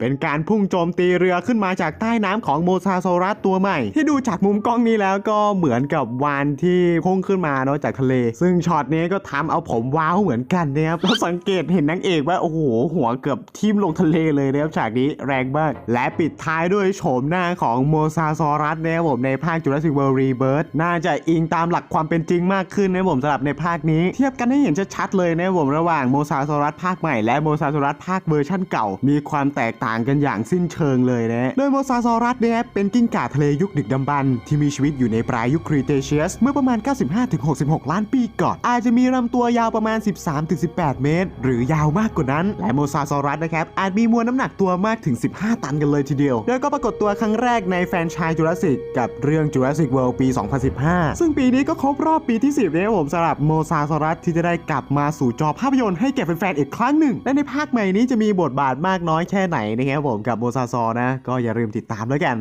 เป็นการพุ่งโจมตีเรือขึ้นมาจากใต้น้ำของโมซาโซรัสตัวใหม่ ที่ดูจากมุมกล้องนี้แล้วก็เหมือนกับวานที่พุ่งขึ้นมาเนาะจากทะเล ซึ่งช็อตนี้ก็ทำเอาผมว้าวเหมือนกันนะครับเราสังเกตเห็นนางเอกว่าโอ้โหหัวเกือบทิ่มลงทะเลเลยนะครับฉากนี้แรงมาก และปิดท้ายด้วยโฉมหน้าของโมซาโซรัสนะครับผมในภาค Jurassic World Rebirth น่าจะอิงตามหลักความเป็นจริงมากขึ้นนะผมสำหรับในภาคนี้ เทียบกันให้เห็นชัดๆเลยนะผมระหว่างโมซาโซรัสภาคใหม่และโมซาโซรัสภาคเวอร์ชั่นเก่า มีความแตกต่าง่างกันอย่างสิ้นเชิงเลยนะโดยโมซาโซรัสเนี่ยเป็นกิ้งก่าทะเลยุคดึกดำบรรพ์ที่มีชีวิตอยู่ในปลายยุคครีเทเชียสเมื่อประมาณ 95-66 ล้านปีก่อน อาจจะมีลำตัวยาวประมาณ 13-18 เมตร หรือยาวมากกว่านั้น และโมซาโซรัสนะครับอาจมีมวลน้ำหนักตัวมากถึง 15 ตันกันเลยทีเดียว โดยก็ปรากฏตัวครั้งแรกในแฟนชส์จูราสสิกกับเรื่อง Jurassic World ปี 2015 ซึ่งปีนี้ก็ครบรอบปีที่ 10เนะครับผมสำหรับโมซาโซรัสที่จะได้กลับมาสู่จอภาพยนตร์ให้แก่แฟนๆอีกครั้งหนึ่ง และในภาคใหม่นี้จะมีบทบาทมากน้อยแค่ไหนนะครับผมกับโมซาซอนะ ก็อย่าลืมติดตามแล้วกัน